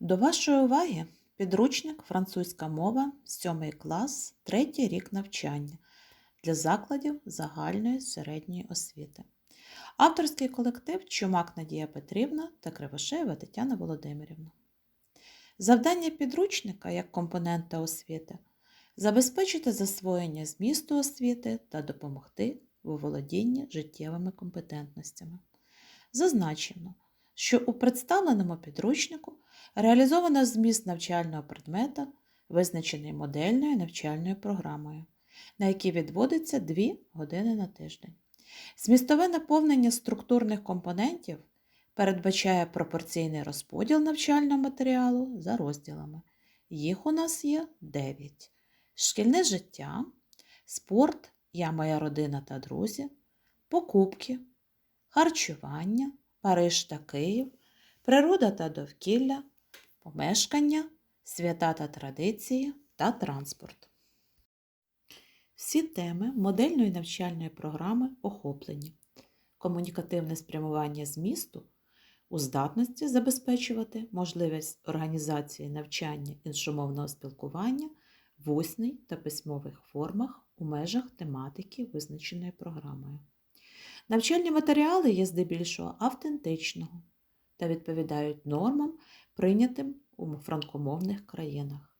До вашої уваги підручник французька мова, 7 клас, 3 рік навчання для закладів загальної середньої освіти. Авторський колектив Чумак Надія Петрівна та Кривошеєва Тетяна Володимирівна. Завдання підручника як компонента освіти забезпечити засвоєння змісту освіти та допомогти у володінні життєвими компетентностями. Зазначено, що у представленому підручнику реалізовано зміст навчального предмета, визначений модельною навчальною програмою, на якій відводиться 2 години на тиждень. Змістове наповнення структурних компонентів передбачає пропорційний розподіл навчального матеріалу за розділами. Їх у нас є 9. Шкільне життя, спорт, я, моя родина та друзі, покупки, харчування, Париж та Київ, природа та довкілля, помешкання, свята та традиції та транспорт. Всі теми модельної навчальної програми охоплені. Комунікативне спрямування змісту у здатності забезпечувати можливість організації навчання іншомовного спілкування в усній та письмових формах у межах тематики, визначеної програмою. Навчальні матеріали є здебільшого автентичного та відповідають нормам, прийнятим у франкомовних країнах.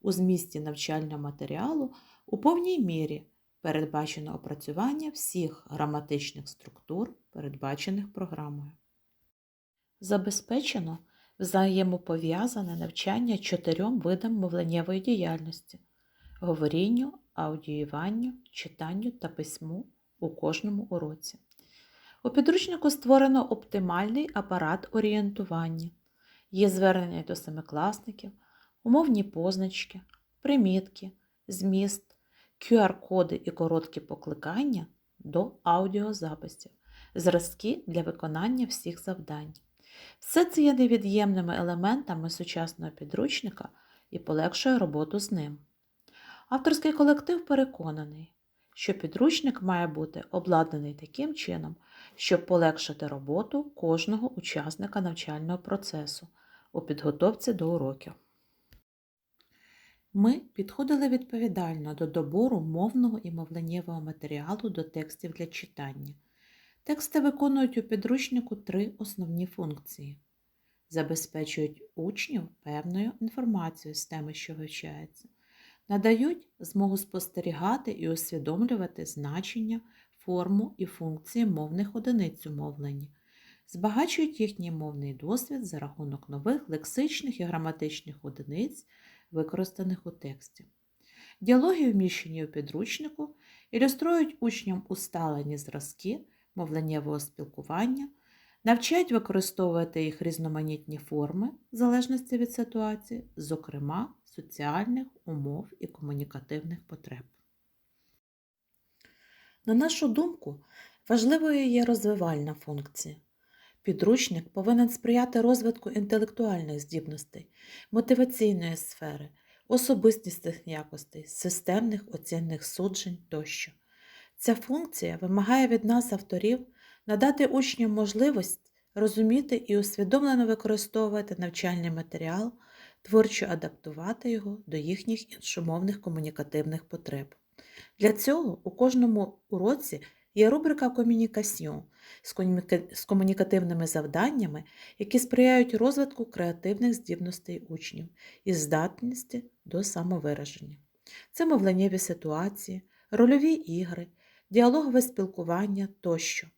У змісті навчального матеріалу у повній мірі передбачено опрацювання всіх граматичних структур, передбачених програмою. Забезпечено взаємопов'язане навчання чотирьом видам мовленнєвої діяльності говорінню, аудіюванню, читанню та письму у кожному уроці. У підручнику створено оптимальний апарат орієнтування. Є звернення до семикласників, умовні позначки, примітки, зміст, QR-коди і короткі покликання до аудіозаписів, зразки для виконання всіх завдань. Все це є невід'ємними елементами сучасного підручника і полегшує роботу з ним. Авторський колектив переконаний, що підручник має бути обладнаний таким чином, щоб полегшити роботу кожного учасника навчального процесу у підготовці до уроків. Ми підходили відповідально до добору мовного і мовленнєвого матеріалу до текстів для читання. Тексти виконують у підручнику три основні функції: забезпечують учнів певною інформацією з теми, що вивчається, надають змогу спостерігати і усвідомлювати значення, форму і функції мовних одиниць у мовленні, збагачують їхній мовний досвід за рахунок нових лексичних і граматичних одиниць, використаних у тексті. Діалоги, вміщені у підручнику, ілюструють учням усталені зразки мовленнєвого спілкування, навчають використовувати їх різноманітні форми в залежності від ситуації, зокрема соціальних умов і комунікативних потреб. На нашу думку, важливою є розвивальна функція. Підручник повинен сприяти розвитку інтелектуальних здібностей, мотиваційної сфери, особистісних якостей, системних оцінних суджень тощо. Ця функція вимагає від нас, авторів, надати учням можливість розуміти і усвідомлено використовувати навчальний матеріал, творчо адаптувати його до їхніх іншомовних комунікативних потреб. Для цього у кожному уроці є рубрика комунікасьйон з комунікативними завданнями, які сприяють розвитку креативних здібностей учнів і здатності до самовираження. Це мовленнєві ситуації, рольові ігри, діалогове спілкування тощо.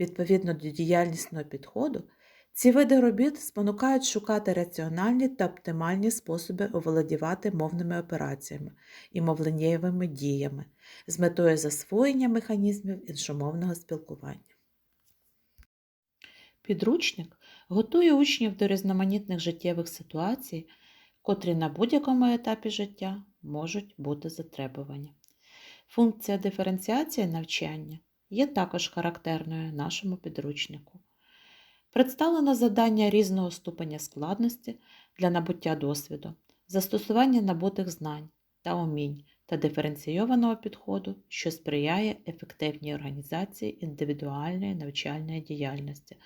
Відповідно до діяльнісного підходу, ці види робіт спонукають шукати раціональні та оптимальні способи оволодівати мовними операціями і мовленнєвими діями з метою засвоєння механізмів іншомовного спілкування. Підручник готує учнів до різноманітних життєвих ситуацій, котрі на будь-якому етапі життя можуть бути затребувані. Функція диференціації навчання є також характерною нашому підручнику. Представлено завдання різного ступеня складності для набуття досвіду, застосування набутих знань та умінь та диференційованого підходу, що сприяє ефективній організації індивідуальної навчальної діяльності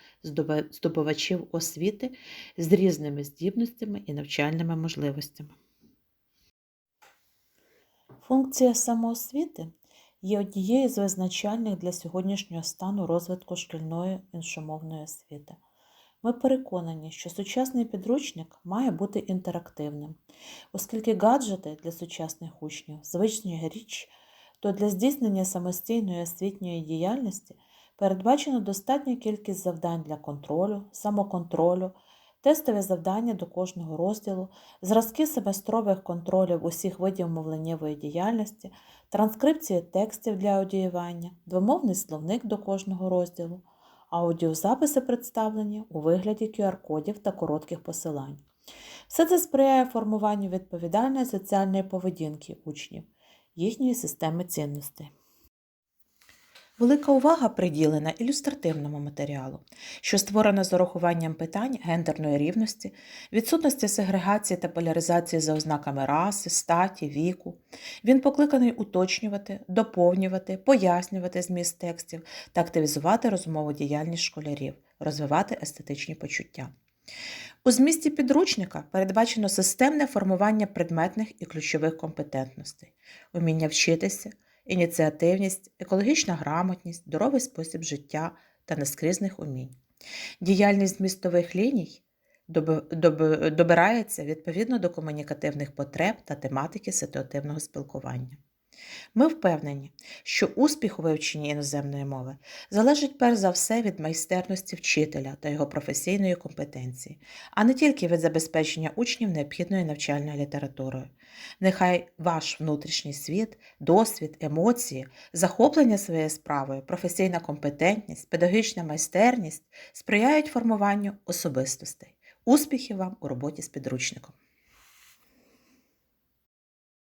здобувачів освіти з різними здібностями і навчальними можливостями. Функція самоосвіти є однією з визначальних для сьогоднішнього стану розвитку шкільної іншомовної освіти. Ми переконані, що сучасний підручник має бути інтерактивним, оскільки гаджети для сучасних учнів звична річ, то для здійснення самостійної освітньої діяльності передбачено достатня кількість завдань для контролю, самоконтролю, тестові завдання до кожного розділу, зразки семестрових контролів усіх видів мовленнєвої діяльності, транскрипції текстів для аудіювання, двомовний словник до кожного розділу, аудіозаписи представлені у вигляді QR-кодів та коротких посилань. Все це сприяє формуванню відповідальної соціальної поведінки учнів, їхньої системи цінностей. Велика увага приділена ілюстративному матеріалу, що створено з урахуванням питань гендерної рівності, відсутності сегрегації та поляризації за ознаками раси, статі, віку. Він покликаний уточнювати, доповнювати, пояснювати зміст текстів та активізувати розумову діяльність школярів, розвивати естетичні почуття. У змісті підручника передбачено системне формування предметних і ключових компетентностей, уміння вчитися, ініціативність, екологічна грамотність, здоровий спосіб життя та нескрізних умінь. Діяльність містових ліній доби- доби- добирається відповідно до комунікативних потреб та тематики ситуативного спілкування. Ми впевнені, що успіх у вивченні іноземної мови залежить перш за все від майстерності вчителя та його професійної компетенції, а не тільки від забезпечення учнів необхідною навчальною літературою. Нехай ваш внутрішній світ, досвід, емоції, захоплення своєю справою, професійна компетентність, педагогічна майстерність сприяють формуванню особистостей. Успіхів вам у роботі з підручником!